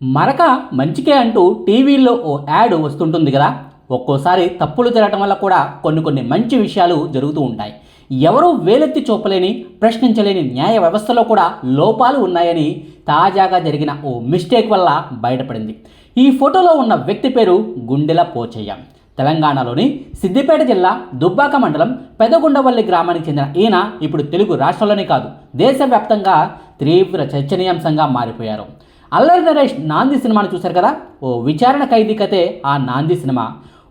మరక మంచికే అంటూ టీవీల్లో ఓ యాడ్ వస్తుంటుంది కదా. ఒక్కోసారి తప్పులు తిరగటం వల్ల కూడా కొన్ని కొన్ని మంచి విషయాలు జరుగుతూ ఉంటాయి. ఎవరూ వేలెత్తి చూపలేని ప్రశ్నించలేని న్యాయ వ్యవస్థలో కూడా లోపాలు ఉన్నాయని తాజాగా జరిగిన ఓ మిస్టేక్ వల్ల బయటపడింది. ఈ ఫోటోలో ఉన్న వ్యక్తి పేరు గుండెల పోచయ్య. తెలంగాణలోని సిద్దిపేట జిల్లా దుబ్బాక మండలం పెదగుండవల్లి గ్రామానికి చెందిన ఈయన ఇప్పుడు తెలుగు రాష్ట్రంలోనే కాదు దేశవ్యాప్తంగా తీవ్ర చర్చనీయాంశంగా మారిపోయారు. అల్లరి నరేష్ నాంది సినిమాను చూశారు కదా? ఓ విచారణ ఖైదీ కథే ఆ నాంది సినిమా.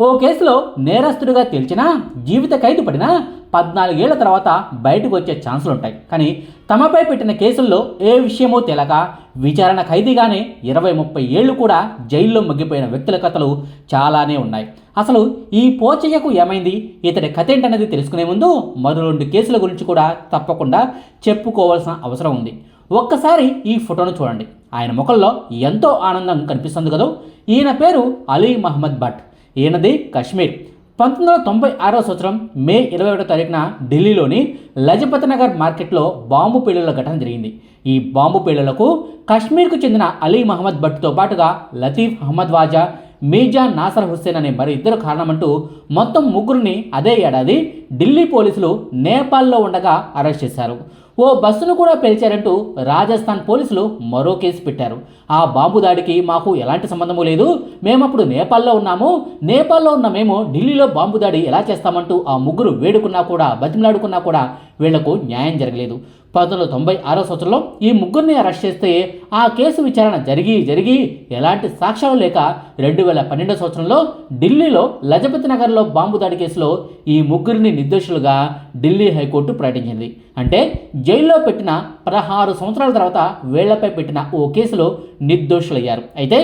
ఓ కేసులో నేరస్తుడిగా తేల్చినా జీవిత ఖైదు పడినా పద్నాలుగేళ్ళ తర్వాత బయటకు వచ్చే ఛాన్సులు ఉంటాయి. కానీ తమపై పెట్టిన కేసుల్లో ఏ విషయమో తెలక విచారణ ఖైదీగానే ఇరవై ముప్పై ఏళ్ళు కూడా జైల్లో మగ్గిపోయిన వ్యక్తుల కథలు చాలానే ఉన్నాయి. అసలు ఈ పోచయ్యకు ఏమైంది? ఇతడి కథ ఏంటనేది తెలుసుకునే ముందు మరో రెండు కేసుల గురించి కూడా తప్పకుండా చెప్పుకోవాల్సిన అవసరం ఉంది. ఒక్కసారి ఈ ఫోటోను చూడండి. ఆయన ముఖంలో ఎంతో ఆనందం కనిపిస్తుంది కదా? ఈయన పేరు అలీ మహమ్మద్ భట్. ఈయనది కశ్మీర్. పంతొమ్మిది వందల తొంభై ఆరో సంవత్సరం మే ఇరవై ఒకటో తారీఖున ఢిల్లీలోని లజపత్ నగర్ మార్కెట్లో బాంబు పేలుళ్ళ ఘటన జరిగింది. ఈ బాంబు పేలుళ్ళకు కశ్మీర్కు చెందిన అలీ మహమ్మద్ భట్తో పాటుగా లతీఫ్ అహ్మద్ వాజా మీజా నాసర్ హుస్సేన్ అనే మరి ఇద్దరు కారణమంటూ మొత్తం ముగ్గురిని అదే ఏడాది ఢిల్లీ పోలీసులు నేపాల్లో ఉండగా అరెస్ట్ చేశారు. ఓ బస్సును కూడా పేల్చారంటూ రాజస్థాన్ పోలీసులు మరో కేసు పెట్టారు. ఆ బాంబు దాడికి మాకు ఎలాంటి సంబంధము లేదు. మేమప్పుడు నేపాల్లో ఉన్నాము. నేపాల్లో ఉన్న మేము ఢిల్లీలో బాంబు దాడి ఎలా చేస్తామంటూ ఆ ముగ్గురు వేడుకున్నా కూడా బతిమలాడుకున్నా కూడా వీళ్ళకు న్యాయం జరగలేదు. పంతొమ్మిది వందల తొంభై ఆరో సంవత్సరంలో ఈ ముగ్గురిని అరెస్ట్ చేస్తే ఆ కేసు విచారణ జరిగి జరిగి ఎలాంటి సాక్ష్యం లేక రెండు వేల పన్నెండో సంవత్సరంలో ఢిల్లీలో లజపతి నగర్లో బాంబు దాడి కేసులో ఈ ముగ్గురిని నిర్దోషులుగా ఢిల్లీ హైకోర్టు ప్రకటించింది. అంటే జైల్లో పెట్టిన పదహారు సంవత్సరాల తర్వాత వీళ్ళపై పెట్టిన ఓ కేసులో నిర్దోషులయ్యారు. అయితే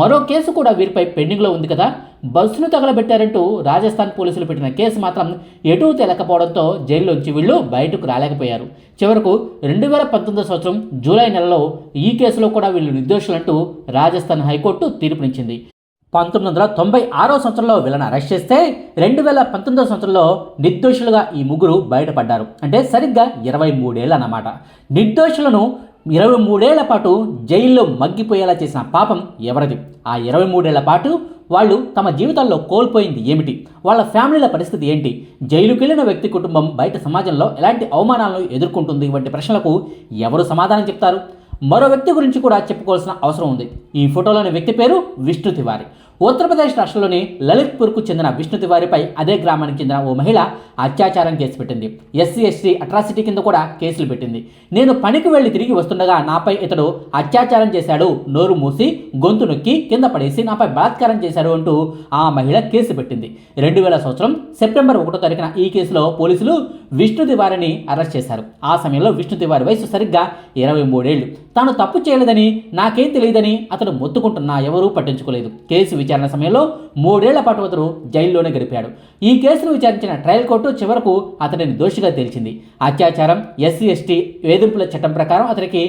మరో కేసు కూడా వీరిపై పెండింగ్లో ఉంది కదా. బస్సును తగలబెట్టారంటూ రాజస్థాన్ పోలీసులు పెట్టిన కేసు మాత్రం ఎటూ తెలకపోవడంతో జైల్లోంచి వీళ్ళు బయటకు రాలేకపోయారు. చివరకు రెండు వేల పంతొమ్మిదో సంవత్సరం జూలై నెలలో ఈ కేసులో కూడా వీళ్ళు నిర్దోషులంటూ రాజస్థాన్ హైకోర్టు తీర్పునిచ్చింది. పంతొమ్మిది వందల తొంభై ఆరో సంవత్సరంలో వీళ్ళని అరెస్ట్ చేస్తే రెండు వేల పంతొమ్మిదో సంవత్సరంలో నిర్దోషులుగా ఈ ముగ్గురు బయటపడ్డారు. అంటే సరిగ్గా ఇరవై మూడేళ్ళు అన్నమాట. నిర్దోషులను ఇరవై మూడేళ్ళ పాటు జైల్లో మగ్గిపోయేలా చేసిన పాపం ఎవరిది? ఆ ఇరవై మూడేళ్ళ పాటు వాళ్ళు తమ జీవితాల్లో కోల్పోయింది ఏమిటి? వాళ్ళ ఫ్యామిలీల పరిస్థితి ఏంటి? జైలుకి వెళ్ళిన వ్యక్తి కుటుంబం బయట సమాజంలో ఎలాంటి అవమానాలను ఎదుర్కొంటుంది? వంటి ప్రశ్నలకు ఎవరు సమాధానం చెప్తారు? మరో వ్యక్తి గురించి కూడా చెప్పుకోవాల్సిన అవసరం ఉంది. ఈ ఫోటోలోని వ్యక్తి పేరు విష్ణు తివారి. ఉత్తరప్రదేశ్ రాష్ట్రంలోని లలిత్పూర్కు చెందిన విష్ణు తివారిపై అదే గ్రామానికి చెందిన ఓ మహిళ అత్యాచారం కేసు పెట్టింది. ఎస్సీ ఎస్టీ అట్రాసిటీ కింద కూడా కేసులు పెట్టింది. నేను పనికి వెళ్ళి తిరిగి వస్తుండగా నాపై ఇతడు అత్యాచారం చేశాడు నోరు మూసి గొంతు నొక్కి కింద పడేసి నాపై బలాత్కారం చేశాడు అంటూ ఆ మహిళ కేసు పెట్టింది. రెండు వేల సంవత్సరం సెప్టెంబర్ ఒకటో తారీఖున ఈ కేసులో పోలీసులు విష్ణు తివారిని అరెస్ట్ చేశారు. ఆ సమయంలో విష్ణు తివారి వయసు సరిగ్గా ఇరవై మూడేళ్ళు తాను తప్పు చేయలేదని నాకేం తెలియదని అతడు మొత్తుకుంటున్నా ఎవరూ పట్టించుకోలేదు. కేసు విచారణ సమయంలో మూడేళ్ళ పాటు అతడు జైల్లోనే గడిపాడు. ఈ కేసును విచారించిన ట్రయల్ కోర్టు చివరకు అతడిని దోషిగా తేల్చింది. అత్యాచారం ఎస్సీ ఎస్టీ వేధింపుల చట్టం ప్రకారం అతనికి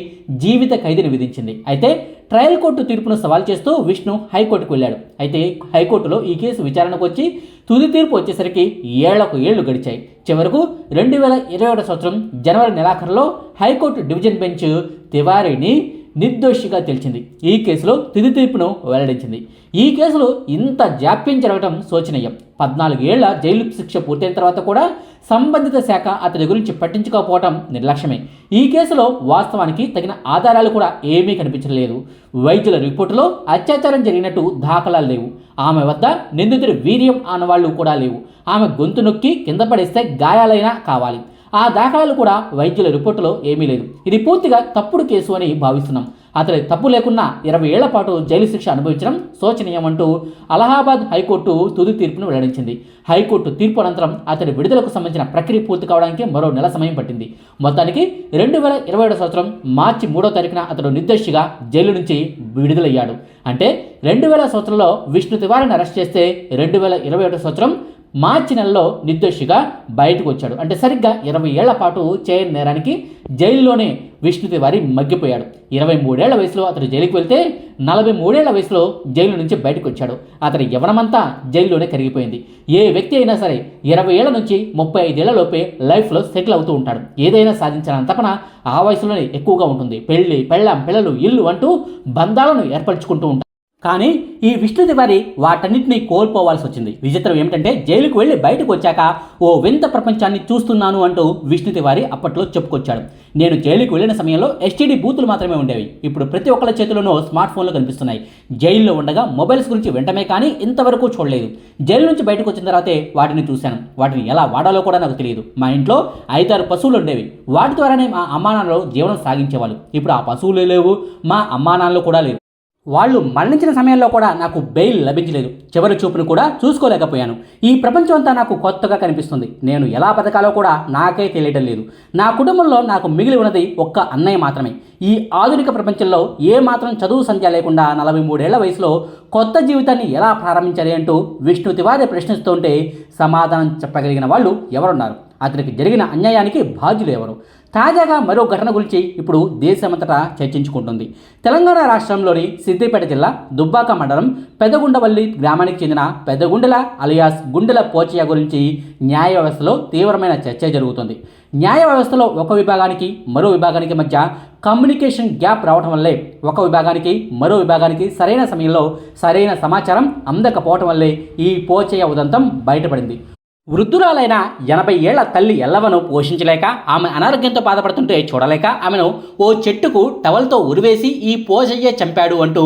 జీవిత ఖైదీని విధించింది. అయితే ట్రయల్ కోర్టు తీర్పును సవాల్ చేస్తూ విష్ణు హైకోర్టుకు వెళ్ళాడు. అయితే హైకోర్టులో ఈ కేసు విచారణకు వచ్చి తుది తీర్పు వచ్చేసరికి ఏళ్ళకు ఏళ్ళు గడిచాయి. చివరకు రెండు వేల ఇరవై ఒకటి సంవత్సరం జనవరి నెలాఖరులో హైకోర్టు డివిజన్ బెంచ్ తివారీని నిర్దోషిగా తెలిసింది ఈ కేసులో తుది తీర్పును వెల్లడించింది. ఈ కేసులో ఇంత జాప్యం జరగడం శోచనీయం. పద్నాలుగేళ్ళ జైలు శిక్ష పూర్తయిన తర్వాత కూడా సంబంధిత శాఖ అతడి గురించి పట్టించుకోకపోవడం నిర్లక్ష్యమే. ఈ కేసులో వాస్తవానికి తగిన ఆధారాలు కూడా ఏమీ కనిపించలేదు వైద్యుల రిపోర్టులో అత్యాచారం జరిగినట్టు దాఖలాలు లేవు. ఆమె వద్ద నిందితుడి వీర్యం ఆనవాళ్ళు కూడా లేవు. ఆమె గొంతు నొక్కి కింద పడేస్తే గాయాలైనా కావాలి. ఆ దాఖలాలు కూడా వైద్యుల రిపోర్టులో ఏమీ లేదు. ఇది పూర్తిగా తప్పుడు కేసు అని భావిస్తున్నాం. అతడి తప్పు లేకున్నా ఇరవై ఏళ్ళ పాటు జైలు శిక్ష అనుభవించడం శోచనీయమంటూ అలహాబాద్ హైకోర్టు తుది తీర్పును వెల్లడించింది. హైకోర్టు తీర్పు అనంతరం అతడి విడుదలకు సంబంధించిన ప్రక్రియ పూర్తి కావడానికి మరో నెల సమయం పట్టింది. మొత్తానికి రెండు వేల ఇరవై ఏడు సంవత్సరం మార్చి మూడో తారీఖున అతడు నిర్దోషిగా జైలు నుంచి విడుదలయ్యాడు. అంటే రెండు వేల సంవత్సరంలో విష్ణు తివారిని అరెస్ట్ చేస్తే రెండు వేల ఇరవై ఒకటో సంవత్సరం మార్చి నెలలో నిర్దోషిగా బయటకు వచ్చాడు. అంటే సరిగ్గా ఇరవై ఏళ్ళ పాటు చేయని నేరానికి జైల్లోనే విష్ణు తివారి మగ్గిపోయాడు. ఇరవై మూడేళ్ళ వయసులో అతడు జైలుకి వెళ్తే నలభై మూడేళ్ళ వయసులో జైలు నుంచి బయటకు వచ్చాడు. అతని యవనమంతా జైల్లోనే కరిగిపోయింది. ఏ వ్యక్తి అయినా సరే ఇరవై ఏళ్ళ నుంచి ముప్పై ఐదేళ్ళ లోపే లైఫ్లో సెటిల్ అవుతూ ఉంటాడు. ఏదైనా సాధించాలని తపన ఆ వయసులోనే ఎక్కువగా ఉంటుంది. పెళ్ళి పెళ్ళం పిల్లలు ఇల్లు అంటూ బంధాలను ఏర్పరచుకుంటూ ఉంటాడు కానీ ఈ విష్ణు తివారి వాటన్నిటిని కోల్పోవాల్సి వచ్చింది. విచిత్రం ఏమిటంటే జైలుకు వెళ్ళి బయటకు వచ్చాక ఓ వింత ప్రపంచాన్ని చూస్తున్నాను అంటూ విష్ణు తివారి అప్పట్లో చెప్పుకొచ్చాడు. నేను జైలుకు వెళ్ళిన సమయంలో ఎస్టీడీ బూతులు మాత్రమే ఉండేవి. ఇప్పుడు ప్రతి ఒక్కరి చేతిలోనూ స్మార్ట్ ఫోన్లు కనిపిస్తున్నాయి. జైల్లో ఉండగా మొబైల్స్ గురించి వెంటనే కానీ ఇంతవరకు చూడలేదు. జైలు నుంచి బయటకు వచ్చిన తర్వాతే వాటిని చూశాను. వాటిని ఎలా వాడాలో కూడా నాకు తెలియదు. మా ఇంట్లో ఐదారు పశువులు ఉండేవి. వాటి ద్వారానే మా అమ్మానాన్నలు జీవనం సాగించేవాళ్ళు. ఇప్పుడు ఆ పశువులు లేవు మా అమ్మానాన్నలు కూడా లేవు వాళ్ళు మరణించిన సమయంలో కూడా నాకు బెయిల్ లభించలేదు. చివరి చూపును కూడా చూసుకోలేకపోయాను. ఈ ప్రపంచం అంతా నాకు కొత్తగా కనిపిస్తుంది. నేను ఎలా బతకాలో కూడా నాకే తెలియటం లేదు. నా కుటుంబంలో నాకు మిగిలి ఉన్నది ఒక్క అన్నయ్య మాత్రమే. ఈ ఆధునిక ప్రపంచంలో ఏ మాత్రం చదువు సంధ్య లేకుండా నలభై మూడేళ్ళ వయసులో కొత్త జీవితాన్ని ఎలా ప్రారంభించాలి అంటూ విష్ణు తివారి ప్రశ్నిస్తుంటే సమాధానం చెప్పగలిగిన వాళ్ళు ఎవరున్నారు? అతనికి జరిగిన అన్యాయానికి బాధ్యులు ఎవరు? తాజాగా మరో ఘటన గురించి ఇప్పుడు దేశమంతటా చర్చించుకుంటుంది. తెలంగాణ రాష్ట్రంలోని సిద్దిపేట జిల్లా దుబ్బాక మండలం పెదగుండవల్లి గ్రామానికి చెందిన పెదగుండెల అలియాస్ గుండెల పోచయ్య గురించి న్యాయ వ్యవస్థలో తీవ్రమైన చర్చ జరుగుతుంది. న్యాయ వ్యవస్థలో ఒక విభాగానికి మరో విభాగానికి మధ్య కమ్యూనికేషన్ గ్యాప్ రావటం వల్లే ఒక విభాగానికి మరో విభాగానికి సరైన సమయంలో సరైన సమాచారం అందకపోవటం వల్లే ఈ పోచయ్య ఉదంతం బయటపడింది. వృద్ధురాలైన ఎనభై ఏళ్ళ తల్లి ఎల్లవను పోషించలేక ఆమె అనారోగ్యంతో బాధపడుతుంటే చూడలేక ఆమెను ఓ చెట్టుకు టవల్తో ఉరివేసి ఈ పోషయ్య చంపాడు అంటూ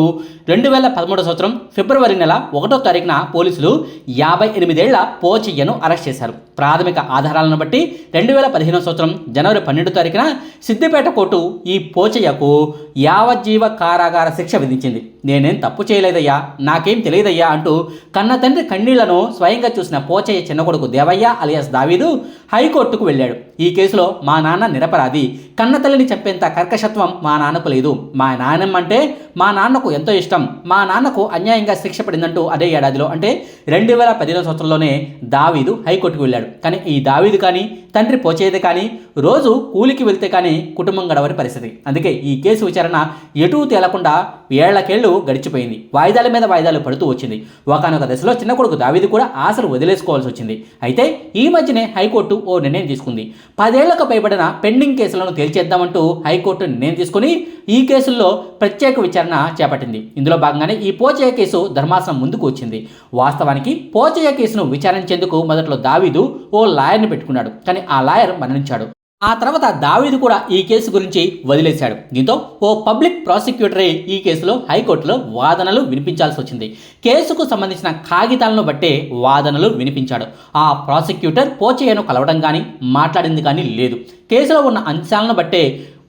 రెండు వేల పదమూడవ సంవత్సరం ఫిబ్రవరి నెల ఒకటో తారీఖున పోలీసులు యాభై ఎనిమిదేళ్ళ పోచయ్యను అరెస్ట్ చేశారు. ప్రాథమిక ఆధారాలను బట్టి రెండు వేల పదిహేనవ సంవత్సరం జనవరి పన్నెండు తారీఖున సిద్దిపేట కోర్టు ఈ పోచయ్యకు యావజ్జీవ కారాగార శిక్ష విధించింది. నేనేం తప్పు చేయలేదయ్యా? నాకేం తెలియదయ్యా? అంటూ కన్న తండ్రి కన్నీళ్ళను స్వయంగా చూసిన పోచయ్య చిన్న కొడుకు దేవయ్య అలియాస్ దావీదు హైకోర్టుకు వెళ్ళాడు. ఈ కేసులో మా నాన్న నిరపరాధి. కన్నతల్లిని చెప్పేంత కర్కశత్వం మా నాన్నకు లేదు. మా నాన్నమ్మంటే మా నాన్నకు ఎంతో ఇష్టం. మా నాన్నకు అన్యాయంగా శిక్ష పడిందంటూ అదే ఏడాదిలో అంటే రెండు వేల పదిహేను సంవత్సరంలోనే దావీదు హైకోర్టుకు వెళ్ళాడు. కానీ ఈ దావీదు కానీ తండ్రి పోచేది కానీ రోజు కూలికి వెళ్తే కానీ కుటుంబం గడవని పరిస్థితి. అందుకే ఈ కేసు విచారణ ఎటూ తేలకుండా ఏళ్ళకేళ్ళు గడిచిపోయింది. వాయిదాల మీద వాయిదాలు పడుతూ వచ్చింది. ఒకనొక దశలో చిన్న కొడుకు దావిది కూడా ఆశలు వదిలేసుకోవాల్సి వచ్చింది. అయితే ఈ మధ్యనే హైకోర్టు ఓ నిర్ణయం తీసుకుంది. పదేళ్ళకు పైబడిన పెండింగ్ కేసులను తేల్చేద్దామంటూ హైకోర్టు నిర్ణయం తీసుకుని ఈ కేసుల్లో ప్రత్యేక విచారణ చేపట్టింది. ఇందులో భాగంగానే ఈ పోచయ్య కేసు ధర్మాసనం ముందుకు వచ్చింది. వాస్తవానికి పోచయ్య కేసును విచారించేందుకు మొదట్లో దావీదు ఓ లాయర్ని పెట్టుకున్నాడు. కానీ ఆ లాయర్ మరణించాడు. ఆ తర్వాత దావీదు కూడా ఈ కేసు గురించి వదిలేశాడు. దీంతో ఓ పబ్లిక్ ప్రాసిక్యూటరే ఈ కేసులో హైకోర్టులో వాదనలు వినిపించాల్సి వచ్చింది. కేసుకు సంబంధించిన కాగితాలను బట్టే వాదనలు వినిపించాడు. ఆ ప్రాసిక్యూటర్ పోచయ్యను కలవడం కానీ మాట్లాడింది కానీ లేదు. కేసులో ఉన్న అంశాలను బట్టే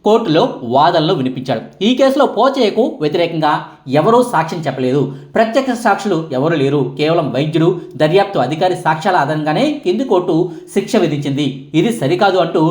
కోర్టులో వాదనలు వినిపించాడు. ఈ కేసులో పోచయ్యకు వ్యతిరేకంగా ఎవరూ సాక్ష్యం చెప్పలేదు. ప్రత్యక్ష సాక్షులు ఎవరు లేరు. కేవలం వైద్యుడు దర్యాప్తు అధికారి సాక్ష్యాల ఆధారంగానే కింది కోర్టు శిక్ష విధించింది. ఇది సరికాదు అంటూ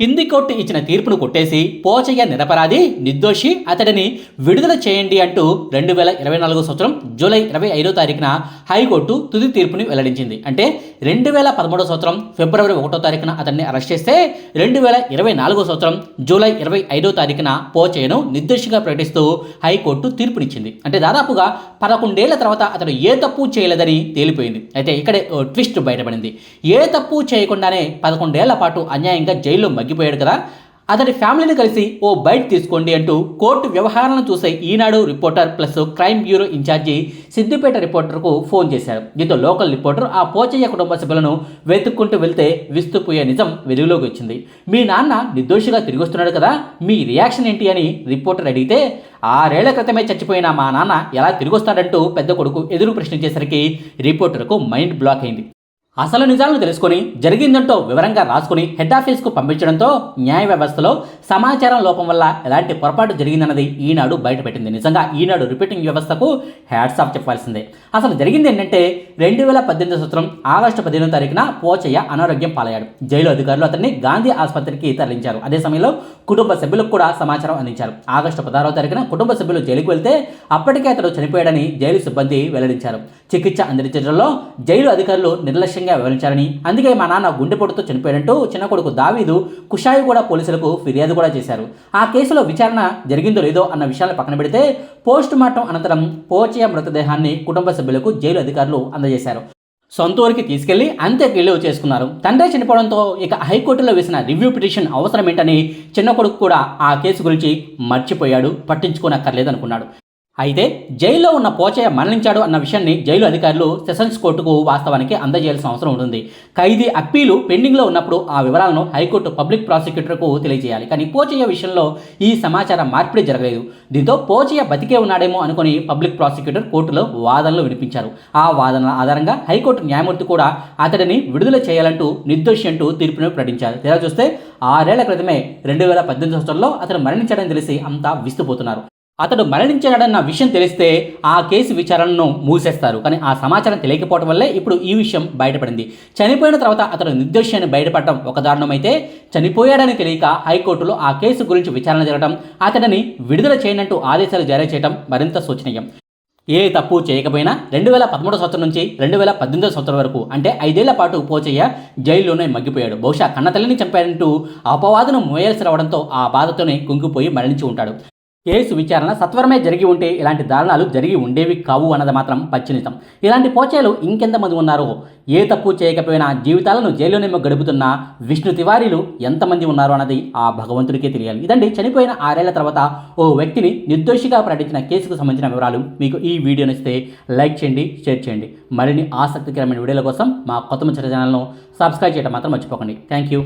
కింది కోర్టు ఇచ్చిన తీర్పును కొట్టేసి పోచయ్య నిరపరాధి నిర్దోషి అతడిని విడుదల చేయండి అంటూ రెండు వేల ఇరవై నాలుగో సంవత్సరం జూలై ఇరవై ఐదో తారీఖున హైకోర్టు తుది తీర్పుని వెల్లడించింది. అంటే రెండు వేల పదమూడో సంవత్సరం ఫిబ్రవరి ఒకటో తారీఖున అతన్ని అరెస్ట్ చేస్తే రెండు వేల ఇరవై నాలుగో సంవత్సరం జూలై ఇరవై ఐదో తారీఖున పోచయ్యను నిర్దోషిగా ప్రకటిస్తూ హైకోర్టు తీర్పునిచ్చింది. అంటే దాదాపుగా పదకొండేళ్ళ తర్వాత అతడు ఏ తప్పు చేయలేదని తేలిపోయింది. అయితే ఇక్కడే ఓ ట్విస్ట్ బయటపడింది. ఏ తప్పు చేయకుండానే పదకొండేళ్ళ పాటు అన్యాయంగా జైల్లో మగ్గిపోయాడు కదా. అతడి ఫ్యామిలీని కలిసి ఓ బయట తీసుకోండి అంటూ కోర్టు వ్యవహారాలను చూసే Eenadu reporter plus crime bureau incharge Siddipet రిపోర్టర్కు ఫోన్ చేశారు. దీంతో లోకల్ రిపోర్టర్ ఆ పోచయ్య కుటుంబ సభ్యులను వెతుక్కుంటూ వెళ్తే విస్తుపోయే నిజం వెలుగులోకి వచ్చింది. మీ నాన్న నిర్దోషిగా తిరిగి వస్తున్నాడు కదా మీ రియాక్షన్ ఏంటి? అని రిపోర్టర్ అడిగితే ఆరేళ్ళ క్రితమే చచ్చిపోయిన మా నాన్న ఎలా తిరిగి వస్తాడంటూ పెద్ద కొడుకు ఎదురు ప్రశ్నించేసరికి రిపోర్టర్కు మైండ్ బ్లాక్ అయింది. అసలు నిజాలను తెలుసుకొని జరిగిందంటో వివరంగా రాసుకుని హెడ్ ఆఫీస్కు పంపించడంతో న్యాయ వ్యవస్థలో సమాచారం లోపం వల్ల ఎలాంటి పొరపాటు జరిగిందన్నది ఈనాడు బయటపెట్టింది. నిజంగా ఈనాడు రిపీటింగ్ వ్యవస్థకు హ్యాట్స్ ఆఫ్ చెప్పాల్సిందే. అసలు జరిగింది ఏంటంటే రెండు వేల పద్దెనిమిది సంవత్సరం ఆగస్టు పదిహేను తారీఖున పోచయ్య అనారోగ్యం పాలయ్యాడు. జైలు అధికారులు అతన్ని గాంధీ ఆసుపత్రికి తరలించారు. అదే సమయంలో కుటుంబ సభ్యులకు కూడా సమాచారం అందించారు. ఆగస్టు పదహారవ తారీఖున కుటుంబ సభ్యులు జైలుకు వెళ్తే అప్పటికే అతడు చనిపోయాడని జైలు సిబ్బంది వెల్లడించారు. చికిత్స అందించడంలో జైలు అధికారులు నిర్లక్ష్యంగా వివరించారని అందుకే మా నాన్న గుండెపోటుతో చనిపోయాడంటూ చిన్న కొడుకు దావీదు కుషాయి కూడా పోలీసులకు ఫిర్యాదు కూడా చేశారు. ఆ కేసులో విచారణ జరిగిందో లేదో అన్న విషయాన్ని పక్కన పెడితే పోస్ట్ మార్టం అనంతరం పోచయ్య మృతదేహాన్ని కుటుంబ సభ్యులకు జైలు అధికారులు అందజేశారు. సొంత ఊరికి తీసుకెళ్ళి అంత్యక్రియలు చేసుకున్నారు. తండ్రి చనిపోవడంతో ఇక హైకోర్టులో వేసిన రివ్యూ పిటిషన్ అవసరం ఏంటని చిన్న కొడుకు కూడా ఆ కేసు గురించి మర్చిపోయాడు పట్టించుకోనక్కర్లేదనుకున్నాడు. అయితే జైల్లో ఉన్న పోచయ్య మరణించాడు అన్న విషయాన్ని జైలు అధికారులు సెషన్స్ కోర్టుకు వాస్తవానికి అందజేయాల్సిన అవసరం ఉంటుంది. ఖైదీ అప్పీలు పెండింగ్లో ఉన్నప్పుడు ఆ వివరాలను హైకోర్టు పబ్లిక్ ప్రాసిక్యూటర్కు తెలియజేయాలి. కానీ పోచయ్య విషయంలో ఈ సమాచార మార్పిడి జరగలేదు. దీంతో పోచయ్య బతికే ఉన్నాడేమో అనుకుని పబ్లిక్ ప్రాసిక్యూటర్ కోర్టులో వాదనలు వినిపించారు. ఆ వాదనల ఆధారంగా హైకోర్టు న్యాయమూర్తి కూడా అతడిని విడుదల చేయాలంటూ నిర్దోషి అంటూ తీర్పును ప్రకటించారు. తీరా చూస్తే ఆరేళ్ళ క్రితమే రెండు వేల పద్దెనిమిది సంవత్సరంలో అతను మరణించాడని తెలిసి అంతా విస్తుపోతున్నారు. అతడు మరణించాడన్న విషయం తెలిస్తే ఆ కేసు విచారణను మూసేస్తారు. కానీ ఆ సమాచారం తెలియకపోవడం వల్లే ఇప్పుడు ఈ విషయం బయటపడింది. చనిపోయిన తర్వాత అతడు నిర్దోషాన్ని బయటపడటం ఒక దారుణమైతే చనిపోయాడని తెలియక హైకోర్టులో ఆ కేసు గురించి విచారణ జరగడం అతడిని విడుదల చేయనంటూ ఆదేశాలు జారీ చేయడం మరింత శోచనీయం. ఏ తప్పు చేయకపోయినా రెండు వేల పదమూడు సంవత్సరం నుంచి రెండు వేల పద్దెనిమిదో సంవత్సరం వరకు అంటే ఐదేళ్ళ పాటు పోచయ్య జైల్లోనే మగ్గిపోయాడు. బహుశా కన్నతల్లిని చంపాడంటూ అపవాదను మోయాల్సి రావడంతో ఆ బాధతోనే కుంగిపోయి మరణించి ఉంటాడు. కేసు విచారణ సత్వరమే జరిగి ఉంటే ఇలాంటి దారుణాలు జరిగి ఉండేవి కావు అన్నది మాత్రం పచ్చినితం ఇలాంటి పోచేలు ఇంకెంతమంది ఉన్నారో? ఏ తప్పు చేయకపోయినా జీవితాలను జైల్లోనేమో గడుపుతున్న విష్ణు తివారీలు ఎంతమంది ఉన్నారు అన్నది ఆ భగవంతుడికే తెలియాలి. ఇదండి చనిపోయిన ఆరేళ్ళ తర్వాత ఓ వ్యక్తిని నిర్దోషిగా ప్రకటించిన కేసుకు సంబంధించిన వివరాలు. మీకు ఈ వీడియో నచ్చితే లైక్ చేయండి షేర్ చేయండి. మరిన్ని ఆసక్తికరమైన వీడియోల కోసం మా కొత్త ముచ్చట ఛానల్ను సబ్స్క్రైబ్ చేయడం మాత్రం మర్చిపోకండి. Thank you.